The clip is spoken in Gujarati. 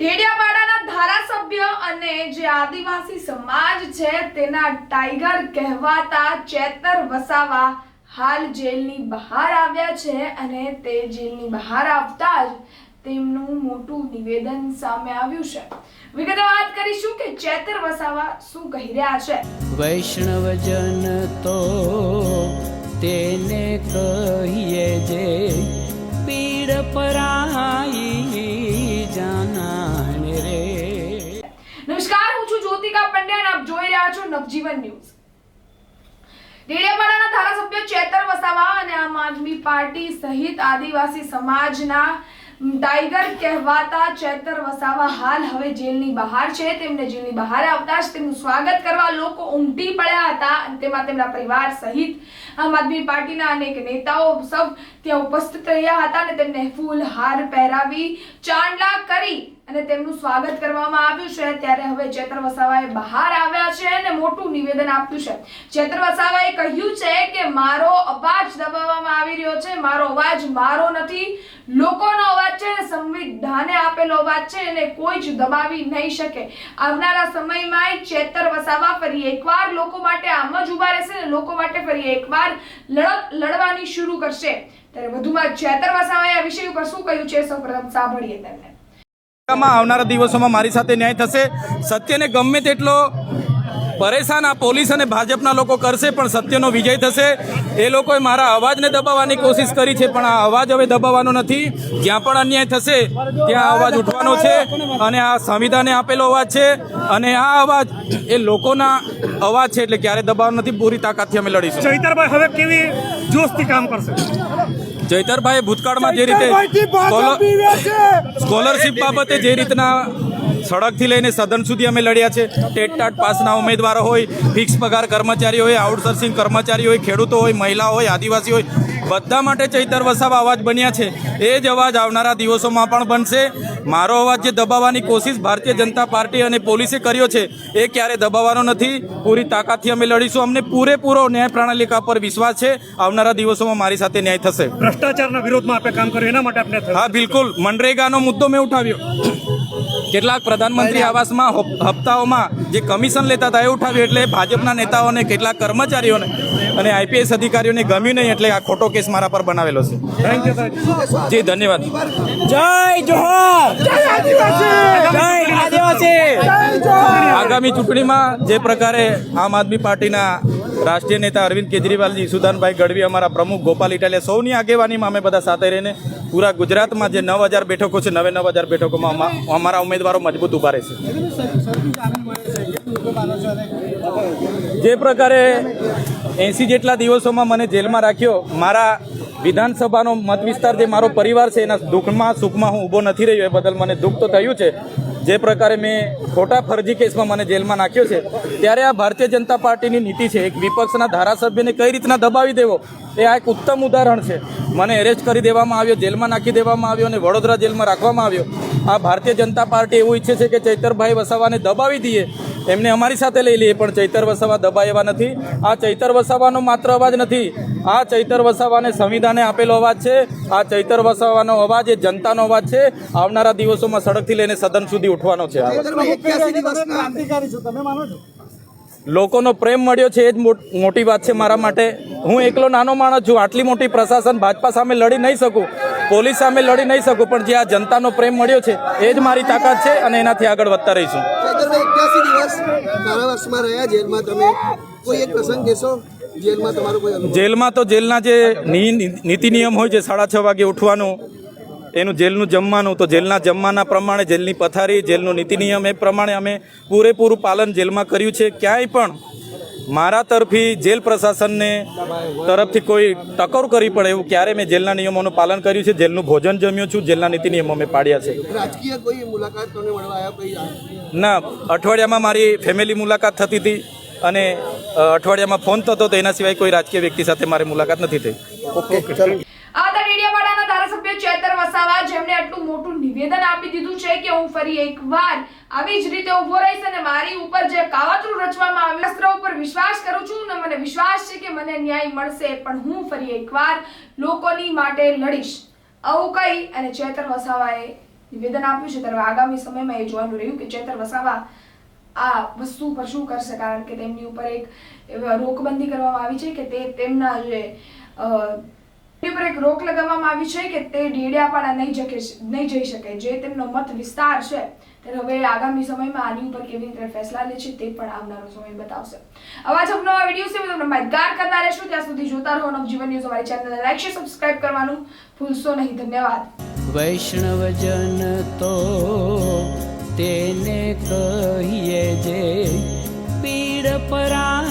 ઢેડિયાપાડાના ધારાસભ્ય અને જે આદિવાસી સમાજ છે, તેના ટાઈગર કહેવાતા ચેતર વસાવા હાલ જેલની બહાર આવ્યા છે અને તે જેલની બહાર આવતા જ તેમનું મોટું નિવેદન સામે આવ્યું છે. વિગતે વાત કરીશું કે ચેતર વસાવા શું કહી રહ્યા છે. વૈષ્ણવજન તો તેને કહીએ જે પીડ પરાઈ જાનાને નવજીવન ન્યૂઝ ડેડિયાપાડાના ધારાસભ્ય ચેતર વસાવા અને આમ આદમી પાર્ટી સહિત આદિવાસી સમાજના ટાઈગર કહેવાતા ચેતર વસાવા હાલ હવે જેલની બહાર છે. તેમને જેલની બહાર આવતા જ તેમનું સ્વાગત કરવા લોકો ઉમટી પડ્યા હતા તેમાં તેમના પરિવાર સહિત આમ આદમી પાર્ટીના અનેક નેતાઓ સૌ ત્યાં ઉપસ્થિત રહ્યા હતા અને તેમને ફૂલ હાર પહેરાવી ચાંદલા કરી અને તેમનું સ્વાગત કરવામાં આવ્યું છે. ત્યારે હવે ચેતર વસાવાએ બહાર આવ્યા છે અને મોટું નિવેદન આપ્યું છે. ચેતર વસાવાએ કહ્યું છે કે મારો અવાજ દબાવવામાં આવી રહ્યો છે. મારો અવાજ મારો નથી. લોકોનો અવાજ છે સંવિધાને આપેલો અવાજ છે અને કોઈ જ દબાવી નહીં શકે. આવનારા સમયમાં ચેતર વસાવા ફરી એકવાર લોકો માટે આમ જ ઊભા રહેશે અને લોકો માટે ફરી એકવાર લડત લડવાની શરૂ કરશે. ત્યારે વધુમાં ચેતર વસાવાએ આ વિષય ઉપર શું કહ્યું છે? સૌપ્રથમ સાંભળીએ તેમને. આવનારા દિવસોમાં મારી સાથે ન્યાય થશે. સત્યને ગમે તેટલો પરેશાન આ પોલીસ અને ભાજપના લોકો કરશે, પણ સત્યનો વિજય થશે. એ લોકોએ મારા અવાજને દબાવવાની કોશિશ કરી છે, પણ આ અવાજ હવે દબાવવાનો નથી. જ્યાં પણ અન્યાય થશે, ત્યાં અવાજ ઉઠવાનો છે અને આ સંવિધાને આપેલો અવાજ છે અને આ અવાજ એ લોકોના અવાજ છે, એટલે ક્યારે દબાવવાનો નથી, પૂરી તાકાતથી અમે લડીશું. ચૈતરભાઈ, હવે કેવી જોશથી કામ કરશે? જયતરભાઈ ભૂતકાળમાં જે રીતે સ્કોલરશીપ બાબતે જે રીતના સડકથી લઈને સદન સુધી અમે લડ્યા છે. ટેટ ટાટ પાસના ઉમેદવારો હોય ફિક્સ પગાર કર્મચારી હોય આઉટસોર્સિંગ કર્મચારી હોય ખેડૂતો હોય મહિલા હોય આદિવાસી હોય બધા માટે ચૈતર વસાવા અવાજ બન્યા છે. એ જ અવાજ આવનારા દિવસોમાં પણ બનશે. મારો અવાજ જે દબાવવાની કોશિશ ભારતીય જનતા પાર્ટી અને પોલીસે કર્યો છે એ ક્યારે દબાવવાનો નથી. પૂરી તાકાતથી અમે લડીશું. અમને પૂરેપૂરો ન્યાય પ્રણાલિકા પર વિશ્વાસ છે. આવનારા દિવસોમાં મારી સાથે ન્યાય થશે. ભ્રષ્ટાચારના વિરોધમાં આપણે કામ કર્યું એના માટે આપણે હા બિલકુલ. મનરેગાનો મુદ્દો મેં ઉઠાવ્યો. કેટલાક પ્રધાનમંત્રી આવાસમાં હપ્તાઓમાં જે કમિશન લેતા હતા એ ઉઠાવ્યું એટલે ભાજપના નેતાઓને કેટલાક કર્મચારીઓને અને આઈપીએસ અધિકારીઓને ગમ્યું નહીં એટલે આ ખોટો કેસ મારા પર બનાવેલો છે. થેન્ક યુ જી ધન્યવાદ. જય જોહર જય આદિવાસી! આગામી ચૂંટણીમાં જે પ્રકારે આમ આદમી પાર્ટીના રાષ્ટ્રીય નેતા અરવિંદ કેજરીવાલજી, સુદાનભાઈ ગઢવી, અમારા પ્રમુખ ગોપાલ ઇટાલિયા, સૌની આગેવાનીમાં અમે બધા સાથે રહીને પૂરા ગુજરાતમાં જે નવ હજાર બેઠકો છે, નવે નવ હજાર બેઠકોમાં અમા- અમારા ઉમેદવારો મજબૂત ઊભા રહેશે. જે પ્રકારે એંસી જેટલા દિવસોમાં મને જેલમાં રાખ્યો, મારા વિધાનસભાનો મત વિસ્તાર જે મારો પરિવાર છે, એના દુઃખમાં, સુખમાં હું ઊભો નથી રહ્યો, એ બદલ મને દુઃખ તો થયું છે જે પ્રકારે મેં ખોટા ફરજી કેસમાં મને જેલમાં નાખ્યો છે, ત્યારે આ ભારતીય જનતા પાર્ટીની નીતિ છે, એક વિપક્ષના ધારાસભ્યને કઈ રીતના દબાવી દેવો, એ આ એક ઉત્તમ ઉદાહરણ છે. મને એરેસ્ટ કરી દેવામાં આવ્યો, જેલમાં નાખી દેવામાં આવ્યો અને વડોદરા જેલમાં રાખવામાં આવ્યો. આ ભારતીય જનતા પાર્ટી એવું ઈચ્છે છે કે ચૈતરભાઈ વસાવાને દબાવી દઈએ એમને અમારી સાથે લઈ લઈએ પણ ચૈતર વસાવા દબાય એવા નથી. આ ચૈતર વસાવાનો માત્ર અવાજ નથી. આ ચૈતર વસાવાને સંવિધાને આપેલો અવાજ છે. આ ચૈતર વસાવાનો અવાજ એ જનતાનો અવાજ છે. આવનારા દિવસોમાં સડકથી લઈને સદન સુધી ઉઠવાનો છે લોકોનો પ્રેમ મળ્યો છે એ જ મોટ- મોટી વાત છે મારા માટે. હું એકલો નાનો માણસ છું આટલી મોટી પ્રશાસન ભાજપા સામે લડી નહીં શકું. પોલીસ સામે લડી નહીં શકું પણ જે આ જનતાનો પ્રેમ મળ્યો છે એ જ મારી તાકાત છે અને એનાથી આગળ વધતા રહીશું. ચૈતરભાઈ સારા વર્ષમાં રહ્યા, જેલમાં તમે કોઈ એક પ્રસંગ કહેશો? જેલમાં તમારો કોઈ જેલમાં તો જેલના જે નીતિ નિયમ હોય છે, સાડા છ વાગે ઉઠવાનું, એનું જેલનું જમવાનું, તો જેલના જમવાના પ્રમાણે જેલની પથારી, જેલનું નીતિ નિયમ એ પ્રમાણે અમે પૂરેપૂરું પાલન જેલમાં કર્યું છે. ક્યાંય પણ મારા તરફી જેલ પ્રશાસનને તરફથી કોઈ ટકોર કરી પડે એવું ક્યારે મેં જેલના નિયમોનું પાલન કર્યું છે? જેલનું ભોજન જમ્યું છું જેલના નીતિ નિયમો મેં પાડ્યા છે. ના અઠવાડિયામાં મારી ફેમિલી મુલાકાત થતી હતી અને અઠવાડિયામાં ફોન થતો તો એના સિવાય કોઈ રાજકીય વ્યક્તિ સાથે મારી મુલાકાત નથી થઈ. ઓકે ચાલો આ હતા ડેડિયાપાડાના ચેતર વસાવા જેમણે આટલું મોટું નિવેદન આપી દીધું છે કે હું ફરી એકવાર આવી જ રીતે ઊભો રહીશ અને મારી ઉપર જે કાવતરું રચવામાં આવ્યું, અસ્ત્ર ઉપર વિશ્વાસ કરું છું અને મને વિશ્વાસ છે કે મને ન્યાય મળશે, પણ હું ફરી એકવાર લોકોની માટે લડીશ. આવું કહી અને ચેતર વસાવાએ નિવેદન આપ્યું છે. ત્યારે આગામી સમયમાં એ જોવાનું રહ્યું કે ચેતર વસાવા આ વસ્તુ પર શું કરશે, કારણ કે તેમની ઉપર એક રોકબંધી કરવામાં આવી છે કે તે તેમના જે અ, પર એક રોક લગાવવામાં આવી છે કે તે ડેડિયાપાડા નહીં જકે નહીં જઈ શકે. જે તેમનો મત વિસ્તાર છે ત્યારે હવે આગામી સમયમાં આની ઉપર કેવી રીતે ફેસલા લે છે તે પણ આવનારો સમય બતાવશે. આવા જ નવા વીડિયો છે તમને માહિતગાર કરતા રહેશું. ત્યાં સુધી જોતા રહો નવજીવન ન્યૂઝ. અમારી ચેનલને લાઈક શેર સબસ્ક્રાઇબ કરવાનું ભૂલશો નહીં. ધન્યવાદ. વૈષ્ણવજન તો તેને કહીએ જે પીડ પરા